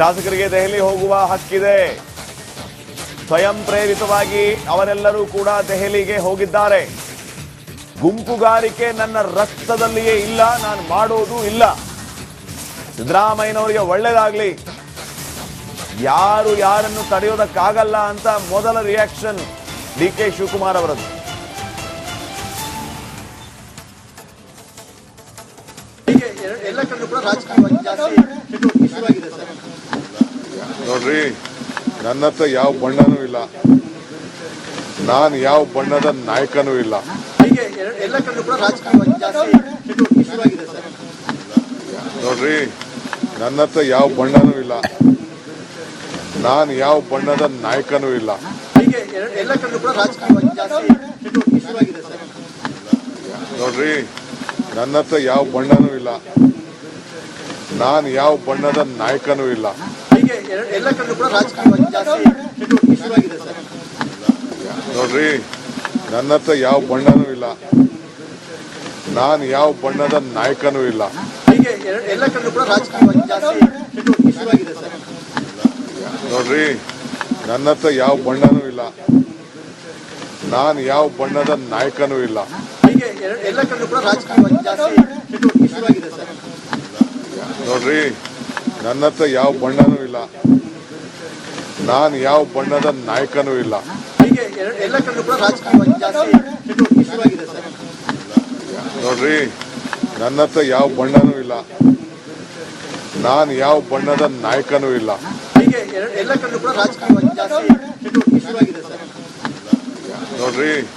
ಶಾಸಕರಿಗೆ ದೆಹಲಿ ಹೋಗುವ ಹಕ್ಕಿದೆ ಸ್ವಯಂ ಪ್ರೇರಿತವಾಗಿ ಅವರೆಲ್ಲರೂ ಕೂಡ ದೆಹಲಿಗೆ ಹೋಗಿದ್ದಾರೆ ಗುಂಪುಗಾರಿಕೆ ನನ್ನ ರಕ್ತದಲ್ಲಿಯೇ ಇಲ್ಲ ನಾನು ಮಾಡೋದು ಇಲ್ಲ ಸಿದ್ದರಾಮಯ್ಯನವರಿಗೆ ಒಳ್ಳೇದಾಗ್ಲಿ ಯಾರು ಯಾರನ್ನು ತಡೆಯೋದಕ್ಕಾಗಲ್ಲ ಅಂತ ಮೊದಲ ರಿಯಾಕ್ಷನ್ ಡಿ ಕೆ ಶಿವಕುಮಾರ್ ಅವರದ್ದು ಎಲ್ಲ ಕಡೆ ರಾಜಕೀಯವಾಗಿ ಜಾಸ್ತಿ ನೋಡ್ರಿ ನನ್ನ ಹತ್ರ ಯಾವ ಬಣ್ಣನೂ ಇಲ್ಲ. ನಾನು ಯಾವ ಬಣ್ಣದ ನಾಯಕನೂ ಇಲ್ಲ. ನೋಡ್ರಿ ನನ್ನ ಹತ್ರ ಯಾವ ಬಣ್ಣನೂ ಇಲ್ಲ. ನಾನು ಯಾವ ಬಣ್ಣದ ನಾಯಕನೂ ಇಲ್ಲ. ನೋಡ್ರಿ ನನ್ನ ಹತ್ರ ಯಾವ ಬಣ್ಣನೂ ಇಲ್ಲ. ನಾನು ಯಾವ ಬಣ್ಣದ ನಾಯಕನೂ ಇಲ್ಲ. ಎಲ್ಲ ಕಡೆ ರಾಜಕೀಯವಾಗಿ ನೋಡ್ರಿ, ನನ್ನ ಹತ್ರ ಯಾವ ಬಣ್ಣನೂ ಇಲ್ಲ. ನಾನು ಯಾವ ಬಣ್ಣದ ನಾಯಕನೂ ಇಲ್ಲ. ಹೀಗೆ ಎಲ್ಲ ಕಡೆ ರಾಜಕೀಯವಾಗಿ ನೋಡ್ರಿ, ನನ್ನ ಹತ್ರ ಯಾವ ಬಣ್ಣನೂ ಇಲ್ಲ. ನಾನು ಯಾವ ಬಣ್ಣದ ನಾಯಕನೂ ಇಲ್ಲ. ಹೀಗೆ ಎಲ್ಲ ಕಡೆ ರಾಜಕೀಯವಾಗಿ ನೋಡ್ರಿ ನನ್ನ ಹತ್ರ ಯಾವ ಬಣ್ಣನೂ ಇಲ್ಲ. ನಾನು ಯಾವ ಬಣ್ಣದ ನಾಯಕನೂ ಇಲ್ಲ. ಹೀಗೆ ಎ- ಕೂಡ ರಾಜಕೀಯವಾಗಿ ಜಾಸ್ತಿ ಚಟುವಟಿಕೆ ಶುರುವಾಗಿದೆ ಸರ್. ನೋಡ್ರಿ ನನ್ನ ಹತ್ರ ಯಾವ ಬಣ್ಣನೂ ಇಲ್ಲ. ನಾನು ಯಾವ ಬಣ್ಣದ ನಾಯಕನೂ ಇಲ್ಲ. ಹೀಗೆ ಎ- ಕೂಡ ರಾಜಕೀಯವಾಗಿ ಜಾಸ್ತಿ ಚಟುವಟಿಕೆ ಶುರುವಾಗಿದೆ ಸರ್. ನೋಡ್ರಿ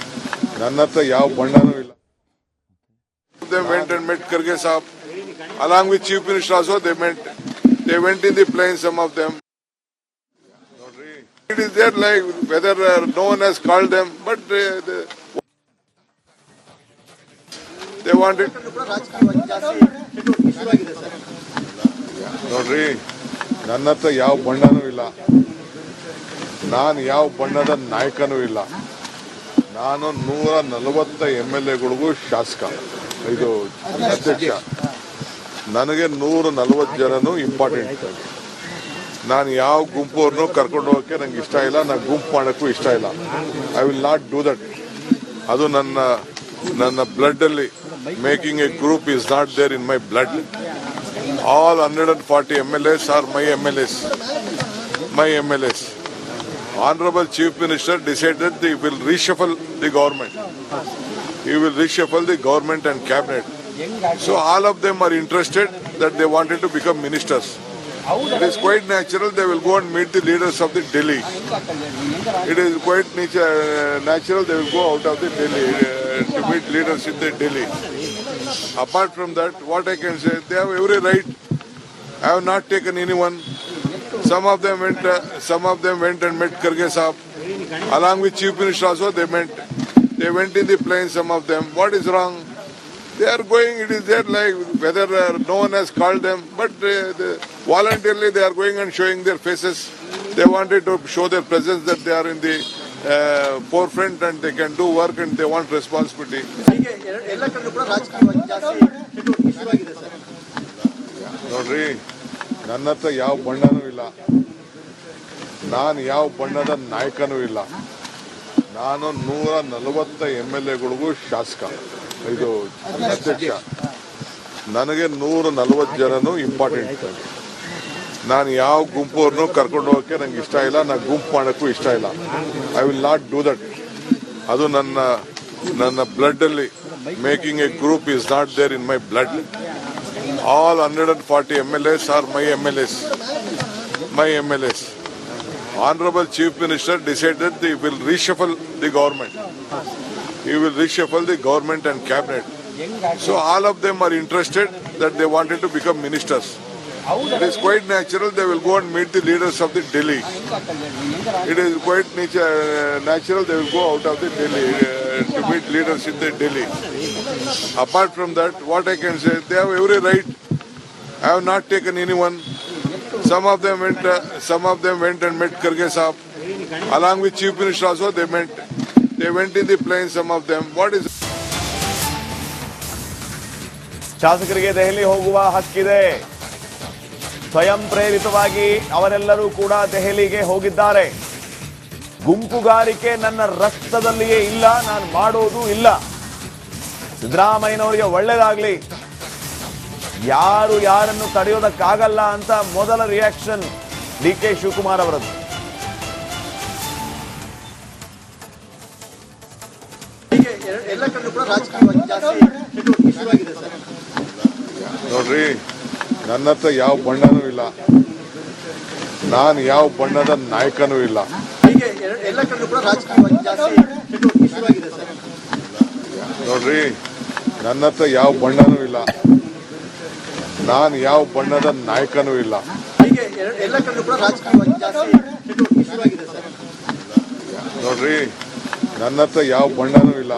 ನನ್ನ ಹತ್ರ ಯಾವ ಬಣ್ಣನೂ ಇಲ್ಲ. They went and met Karge Saab. Along with Chief Minister also, they met. They went in the plane, some of them. It is there like whether uh, no one has called them, but uh, they, they wanted. ನೋಡ್ರಿ ನನ್ನ ಹತ್ರ ಯಾವ ಬಣ್ಣನೂ ಇಲ್ಲ ನಾನು ಯಾವ ಬಣ್ಣದ ನಾಯಕನೂ ಇಲ್ಲ ನಾನು ನೂರ ನಲವತ್ತ ಎಂ ಎಲ್ ಎಗಳಿಗೂ ಶಾಸಕ ಇದು ಅಧ್ಯಕ್ಷ ನನಗೆ ನೂರ ನಲವತ್ತು ಜನನು ಇಂಪಾರ್ಟೆಂಟ್ ನಾನು ಯಾವ ಗುಂಪವ್ರನ್ನೂ ಕರ್ಕೊಂಡು ಹೋಗಕ್ಕೆ ನಂಗೆ ಇಷ್ಟ ಇಲ್ಲ ನಾನು ಗುಂಪು ಮಾಡೋಕ್ಕೂ ಇಷ್ಟ ಇಲ್ಲ I will not do that ಅದು ನನ್ನ ನನ್ನ ಬ್ಲಡ್ಡಲ್ಲಿ making a group is not there in my blood all 140 MLAs are my MLAs. My MLAs. Honorable Chief Minister decided he will reshuffle the government. He will reshuffle the government and cabinet. So all of them are interested that they wanted to become ministers. It is quite natural they will go and meet the leaders of the Delhi. It is quite nature, natural they will go out of the Delhi uh, to meet leaders in the Delhi. Apart from that, what I can say, they have every right. I have not taken anyone. Some of them went. Uh, some of them went and met Karge Saab. Along with Chief Minister also, they met. They went in the plane. Some of them. What is wrong? They are going. It is there like whether uh, no one has called them, but uh, they, voluntarily they are going and showing their faces. They wanted to show their presence that they are in the uh, forefront and they can do work and they want responsibility. ನೋಡ್ರಿ ನನ್ನ ಹತ್ರ ಯಾವ ಬಣ್ಣನೂ ಇಲ್ಲ ನಾನು ಯಾವ ಬಣ್ಣದ ನಾಯಕನೂ ಇಲ್ಲ ನಾನು ನೂರ ನಲವತ್ತ ಎಂ ಎಲ್ ಎಗಳಿಗೂ ಶಾಸಕ ಇದು ಅಧ್ಯಕ್ಷ ನನಗೆ ನೂರ ನಲ್ವತ್ತು ಜನನು ಇಂಪಾರ್ಟೆಂಟ್ ನಾನು ಯಾವ ಗುಂಪವ್ರನ್ನೂ ಕರ್ಕೊಂಡು ಹೋಗಕ್ಕೆ ನಂಗೆ ಇಷ್ಟ ಇಲ್ಲ ನಾನು ಗುಂಪು ಮಾಡೋಕ್ಕೂ ಇಷ್ಟ ಇಲ್ಲ I will not do that ಅದು ನನ್ನ ನನ್ನ ಬ್ಲಡ್ ಅಲ್ಲಿ making a group is not there in my blood all 140 MLAs are my MLAs. My MLAs. Honorable Chief Minister decided he will reshuffle the government. He will reshuffle the government and cabinet. So all of them are interested that they wanted to become ministers. It is quite natural they will go and meet the leaders of the Delhi. It is quite nature, natural they will go out of the Delhi uh, to meet leaders in the Delhi. Apart from that, what I can say, they have every right. I have not taken anyone. Some of them went. Uh, some of them went and met Karge Saab. Along with Chief Minister also, they met. They went in the plane. Some of them. What is ಶಾಸಕರಿಗೆ ದೆಹಲಿ ಹೋಗುವ ಹಕ್ಕಿದೆ ಸ್ವಯಂ ಪ್ರೇರಿತವಾಗಿ ಅವರೆಲ್ಲರೂ ಕೂಡ ದೆಹಲಿಗೆ ಹೋಗಿದ್ದಾರೆ ಗುಂಪುಗಾರಿಕೆ ನನ್ನ ರಕ್ತದಲ್ಲಿಯೇ ಇಲ್ಲ, ನಾನು ಮಾಡೋದು ಇಲ್ಲ ಸಿದ್ದರಾಮಯ್ಯನವರಿಗೆ ಒಳ್ಳೇದಾಗ್ಲಿ ಯಾರು ಯಾರನ್ನು ತಡೆಯೋದಕ್ಕಾಗಲ್ಲ ಅಂತ ಮೊದಲ ರಿಯಾಕ್ಷನ್ ಡಿ ಕೆ ಶಿವಕುಮಾರ್ ಅವರದ್ದು ನೋಡ್ರಿ, ನನ್ನ ಹತ್ರ ಯಾವ ಬಣ್ಣನೂ ಇಲ್ಲ. ನಾನು ಯಾವ ಬಣ್ಣದ ನಾಯಕನೂ ಇಲ್ಲ. ನೋಡ್ರಿ, ನನ್ನ ಹತ್ರ ಯಾವ ಬಣ್ಣನೂ ಇಲ್ಲ. ನಾನು ಯಾವ ಬಣ್ಣದ ನಾಯಕನೂ ಇಲ್ಲ. ನೋಡ್ರಿ, ನನ್ನ ಹತ್ರ ಯಾವ ಬಣ್ಣನೂ ಇಲ್ಲ.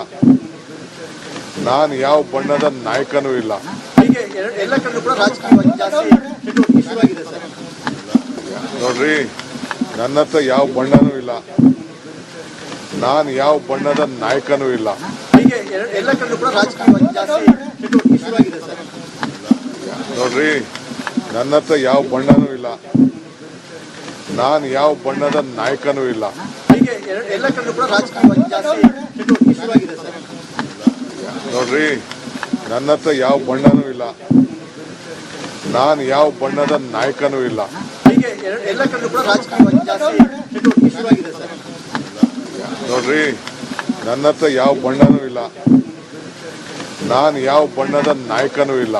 ನಾನು ಯಾವ ಬಣ್ಣದ ನಾಯಕನೂ ಇಲ್ಲ. ನೋಡ್ರಿ ನನ್ನ ಹತ್ರ ಯಾವ ಬಣ್ಣನೂ ಇಲ್ಲ. ನಾನು ಯಾವ ಬಣ್ಣದ ನಾಯಕನೂ ಇಲ್ಲ. ನೋಡ್ರಿ ನನ್ನ ಹತ್ರ ಯಾವ ಬಣ್ಣನೂ ಇಲ್ಲ. ನಾನು ಯಾವ ಬಣ್ಣದ ನಾಯಕನೂ ಇಲ್ಲ. ಎಲ್ಲ ಕಡೆ ಕೂಡ ರಾಜಕೀಯವಾಗಿ ಜಾಸ್ತಿ ಶುರುವಾಗಿದೆ ಸರ್. ನೋಡ್ರಿ, ನನ್ನ ಹತ್ರ ಯಾವ ಬಣ್ಣನೂ ಇಲ್ಲ. ನಾನು ಯಾವ ಬಣ್ಣದ ನಾಯಕನೂ ಇಲ್ಲ. ನೋಡ್ರಿ, ನನ್ನ ಹತ್ರ ಯಾವ ಬಣ್ಣನೂ ಇಲ್ಲ. ನಾನು ಯಾವ ಬಣ್ಣದ ನಾಯಕನೂ ಇಲ್ಲ.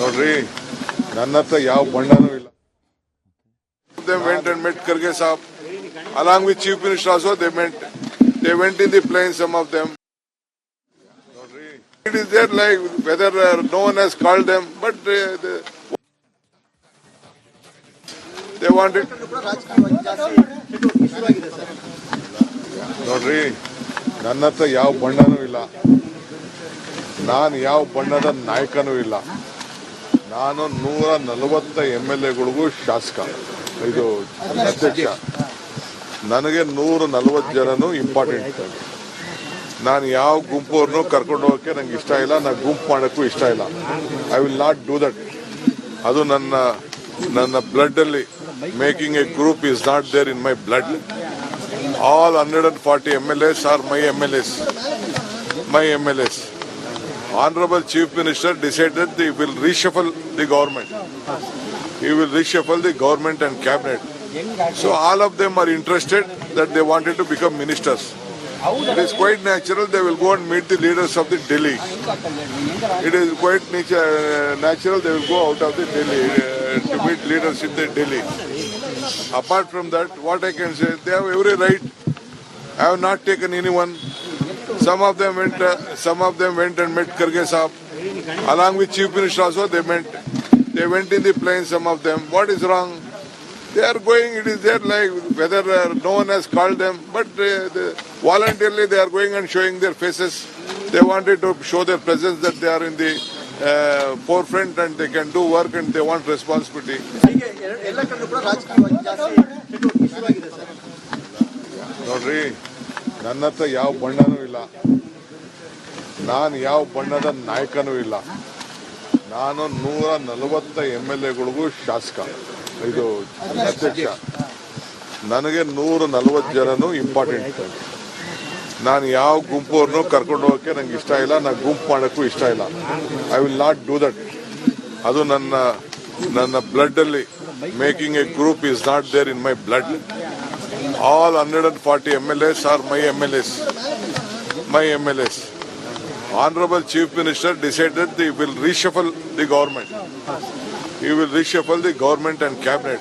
ನೋಡ್ರಿ, ನನ್ನ ಹತ್ರ ಯಾವ ಬಣ್ಣನೂ ಇಲ್ಲ. met Karge Saab. Along with Chief Minister also, they went, They went in the plane, some of them. It is there like whether uh, no one has called them, but uh, they, they wanted. ನೋಡ್ರಿ ನನ್ನ ಹತ್ರ ಯಾವ ಬಣ್ಣನೂ ಇಲ್ಲ ನಾನು ಯಾವ ಬಣ್ಣದ ನಾಯಕನೂ ಇಲ್ಲ ನಾನು ನೂರ ನಲವತ್ತ ಎಂ ಎಲ್ ಎಗಳಿಗೂ ಶಾಸಕ ಇದು ಅಧ್ಯಕ್ಷ ನನಗೆ ನೂರ ನಲವತ್ತು ಜನನು ಇಂಪಾರ್ಟೆಂಟ್ ನಾನು ಯಾವ ಗುಂಪವ್ರನ್ನೂ ಕರ್ಕೊಂಡು ಹೋಗಕ್ಕೆ ನಂಗೆ ಇಷ್ಟ ಇಲ್ಲ, ನಾನು ಗುಂಪು ಮಾಡೋಕ್ಕೂ ಇಷ್ಟ ಇಲ್ಲ I will not do that ಅದು ನನ್ನ ನನ್ನ ಬ್ಲಡ್ಡಲ್ಲಿ making a group is not there in my blood all 140 MLAs are my MLAs. My MLAs. Honorable Chief Minister decided they will reshuffle the government he will reshuffle the government and cabinet. So all of them are interested that they wanted to become ministers. It is quite natural they will go and meet the leaders of the Delhi. It is quite nature, natural they will go out of the Delhi uh, to meet leaders in the Delhi. Apart from that, what I can say, they have every right. I have not taken anyone. Some of them went. Uh, some of them went and met Karge Saab. Along with Chief Minister also, they met. They went in the plane. Some of them. What is wrong? They are going. It is there like whether uh, no one has called them, but uh, they, voluntarily they are going and showing their faces. They wanted to show their presence that they are in the uh, forefront and they can do work and they want responsibility. ನೋಡ್ರಿ ನನ್ನ ಹತ್ರ ಯಾವ ಬಣ್ಣನೂ ಇಲ್ಲ ನಾನು ಯಾವ ಬಣ್ಣದ ನಾಯಕನೂ ಇಲ್ಲ ನಾನು ನೂರ ನಲವತ್ತ ಎಂ ಎಲ್ ಎಗಳಿಗೂ ಶಾಸಕ ಇದು ಅಧ್ಯಕ್ಷ ನನಗೆ ನೂರ ನಲ್ವತ್ತು ಜನನು ಇಂಪಾರ್ಟೆಂಟ್ ನಾನು ಯಾವ ಗುಂಪವ್ರನ್ನೂ ಕರ್ಕೊಂಡು ಹೋಗಕ್ಕೆ ನಂಗೆ ಇಷ್ಟ ಇಲ್ಲ ನಾನು ಗುಂಪು ಮಾಡೋಕ್ಕೂ ಇಷ್ಟ ಇಲ್ಲ I will not do that ಅದು ನನ್ನ ನನ್ನ ಬ್ಲಡ್ ಅಲ್ಲಿ making a group is not there in my blood all 140 MLAs are my MLAs. My MLAs. Honorable Chief Minister decided they will reshuffle the government. He will reshuffle the government and cabinet.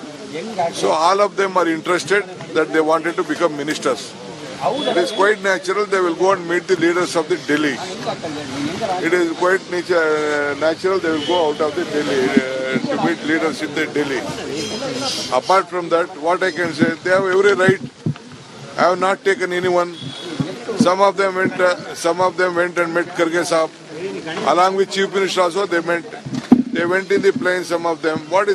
So all of them are interested that they wanted to become ministers. It is quite natural they will go and meet the leaders of the Delhi. It is quite nature, natural they will go out of the Delhi uh, to meet leaders in the Delhi. Apart from that, what I can say, they have every right. I have not taken anyone. Some of them went. Uh, some of them went and met Karge Saab. Along with Chief Minister also, they met. They went in the plane. Some of them. What is